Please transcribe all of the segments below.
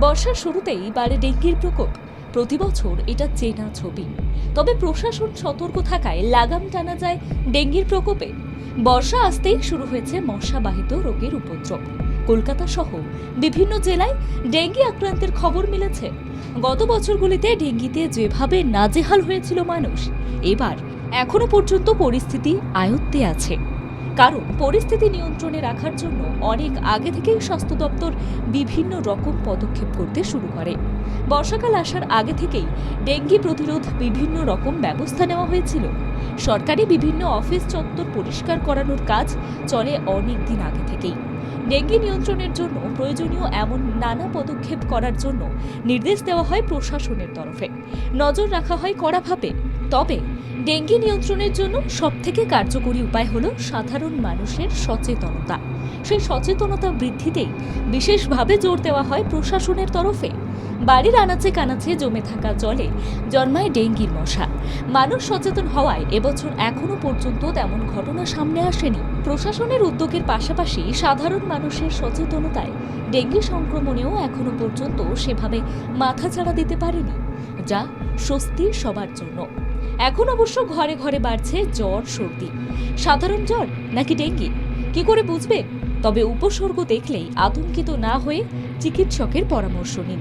বর্ষার শুরুতেই বাড়ে ডেঙ্গির প্রকোপ। প্রতি বছর এটা চেনা ছবি। তবে প্রশাসন সতর্ক থাকায় লাগাম টানা যায় ডেঙ্গির প্রকোপে। বর্ষা আসতেই শুরু হয়েছে মশাবাহিত রোগের উপদ্রব। কলকাতা সহ বিভিন্ন জেলায় ডেঙ্গি আক্রান্তের খবর মিলেছে। গত বছরগুলিতে ডেঙ্গিতে যেভাবে নাজেহাল হয়েছিল মানুষ, এবার এখনও পর্যন্ত পরিস্থিতি আয়ত্তে আছে। কারণ পরিস্থিতি নিয়ন্ত্রণে রাখার জন্য অনেক আগে থেকেই স্বাস্থ্য দপ্তর বিভিন্ন রকম পদক্ষেপ করতে শুরু করে। বর্ষাকাল আসার আগে থেকেই ডেঙ্গি প্রতিরোধ বিভিন্ন রকম ব্যবস্থা নেওয়া হয়েছিল। সরকারি বিভিন্ন অফিস চত্বর পরিষ্কার করানোর কাজ চলে অনেক দিন আগে থেকেই। ডেঙ্গি নিয়ন্ত্রণের জন্য প্রয়োজনীয় এমন নানা পদক্ষেপ করার জন্য নির্দেশ দেওয়া হয় প্রশাসনের তরফে। নজর রাখা হয় কড়াভাবে তবে ডেঙ্গি নিয়ন্ত্রণের জন্য সবথেকে কার্যকরী উপায় হলো সাধারণ মানুষের সচেতনতা। সেই সচেতনতা বৃদ্ধিতেই বিশেষভাবে জোর দেওয়া হয় প্রশাসনের তরফে। বাড়ির আনাচে কানাচে জমে থাকা জলে জন্মায় ডেঙ্গির মশা। মানুষ সচেতন হওয়ায় এবছর এখনও পর্যন্ত তেমন ঘটনা সামনে আসেনি। প্রশাসনের উদ্যোগের পাশাপাশি সাধারণ মানুষের সচেতনতায় ডেঙ্গি সংক্রমণেও এখনও পর্যন্ত সেভাবে মাথাচাড়া দিতে পারেনি, যা স্বস্তি সবার জন্য। এখন অবশ্য ঘরে ঘরে বাড়ছে জ্বর, সর্দি। সাধারণ জ্বর নাকি ডেঙ্গি? কি করে বুঝবে? তবে উপসর্গ দেখলেই আতঙ্কিত না হয়ে চিকিৎসকের পরামর্শ নিন।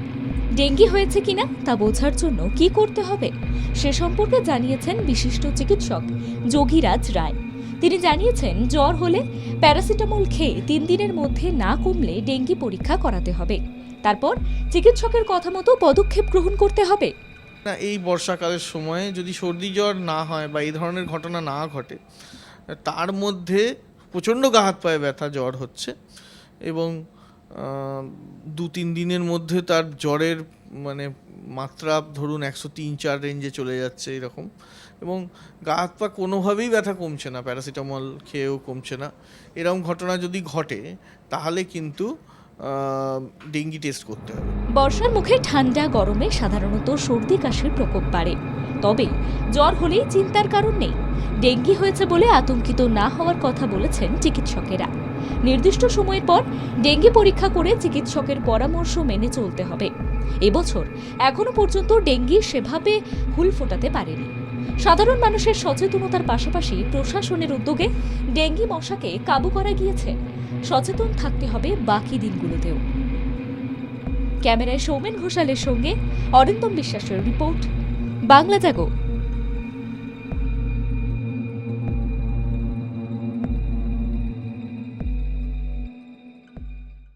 ডেঙ্গি হয়েছে কিনা তা বোঝার জন্য কি করতে হবে সে সম্পর্কে জানিয়েছেন বিশিষ্ট চিকিৎসক যোগীরাজ রায়। তিনি জানিয়েছেন, জ্বর হলে প্যারাসিটামল খেয়ে তিন দিনের মধ্যে না কমলে ডেঙ্গি পরীক্ষা করাতে হবে। তারপর চিকিৎসকের কথা মতো পদক্ষেপ গ্রহণ করতে হবে। না, এই বর্ষাকালের সময়ে যদি সর্দি জ্বর না হয় বা এই ধরনের ঘটনা না ঘটে, তার মধ্যে প্রচণ্ড গা হাত পায়ে ব্যথা, জ্বর হচ্ছে এবং দু তিন দিনের মধ্যে তার জ্বরের মানে মাত্রা ধরুন একশো তিন চার রেঞ্জে চলে যাচ্ছে এরকম এবং গা হাত পা কোনোভাবেই ব্যথা কমছে না প্যারাসিটামল খেয়েও কমছে না। এরকম ঘটনা যদি ঘটে, তাহলে কিন্তু ডেঙ্গি টেস্ট করতে হবে। বর্ষার মুখে ঠান্ডা গরমে সাধারণত সর্দি কাশির প্রকোপ বাড়ে। তবে জ্বর হলেই চিন্তার কারণ নেই। ডেঙ্গি হয়েছে বলে আতঙ্কিত না হওয়ার কথা বলেছেন চিকিৎসকেরা। নির্দিষ্ট সময়ের পর ডেঙ্গি পরীক্ষা করে চিকিৎসকের পরামর্শ মেনে চলতে হবে। এবছর এখনও পর্যন্ত ডেঙ্গি সেভাবে হুল ফোটাতে পারেনি। সাধারণ মানুষের সচেতনতার পাশাপাশি প্রশাসনের উদ্যোগে ডেঙ্গি মশাকে কাবু করা গিয়েছে। সচেতন থাকতে হবে বাকি দিনগুলোতেও। ক্যামেরায় সৌমেন ঘোষালের সঙ্গে অরিন্দম বিশ্বাসের রিপোর্ট। বাংলা জাগো।